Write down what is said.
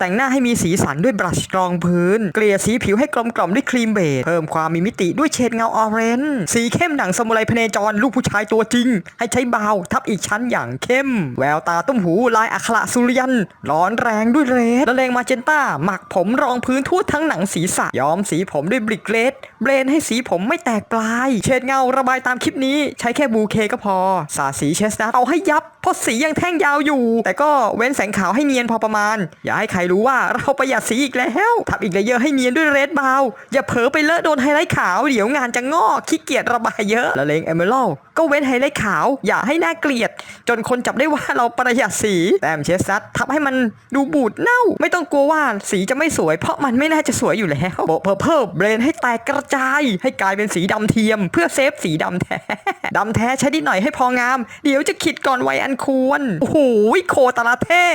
แต่งหน้าให้มีสีสันด้วยบรัชรองพื้น เกลี่ยสีผิวให้กลมกล่อมด้วยครีมเบจเพิ่มความมีมิติด้วยเฉดเงาออเรนจ์ สีเข้มหนังสมุไรพเนจรลูกผู้ชายตัวจริง ให้ใช้บาวทับอีกชั้นอย่างเข้ม แววตาตุ้มหูลายอัคระสุริยัน ร้อนแรงด้วยเรดและเลงมาเจนต้า หมักผมรองพื้นทั่วทั้งหนังศีรษะ ย้อมสีผมด้วยบริกเรด เบรนให้สีผมไม่แตกปลาย เฉดเงาระบายตามคลิปนี้ใช้แค่บูเคก็พอ สาดสีเชสนัทเอาให้ยับ เพราะสียังแท่งยาวอยู่ แต่ก็เว้นแสงขาวให้เนียนพอประมาณ อย่าให้ใครรู้ว่าเราประหยัดสีอีกแล้วทับอีกเลเยอร์ให้เนียนด้วยเรดบาวอย่าเผลอไปเลอะโดนไฮไลท์ขาวเดี๋ยวงานจะงอกขี้เกียจระบายเยอะและเลงเอเมอรัลก็เว้นไฮไลท์ขาว อย่าให้น่าเกลียด จนคนจับได้ว่าเราประหยัดสีแต้มเชสนัททับให้มันดูบูดเน่า ไม่ต้องกลัวว่าสีจะไม่สวย เพราะมันไม่น่าจะสวยอยู่แล้วโบเพอร์เพิลเบรนให้แตกกระจาย ให้กลายเป็นสีดำเทียม เพื่อเซฟสีดำแท้ดำแท้ใช้นิดหน่อยให้พองาม เดี๋ยวจะขิดก่อนวัยอันควรโอ้โหโคตรละเท่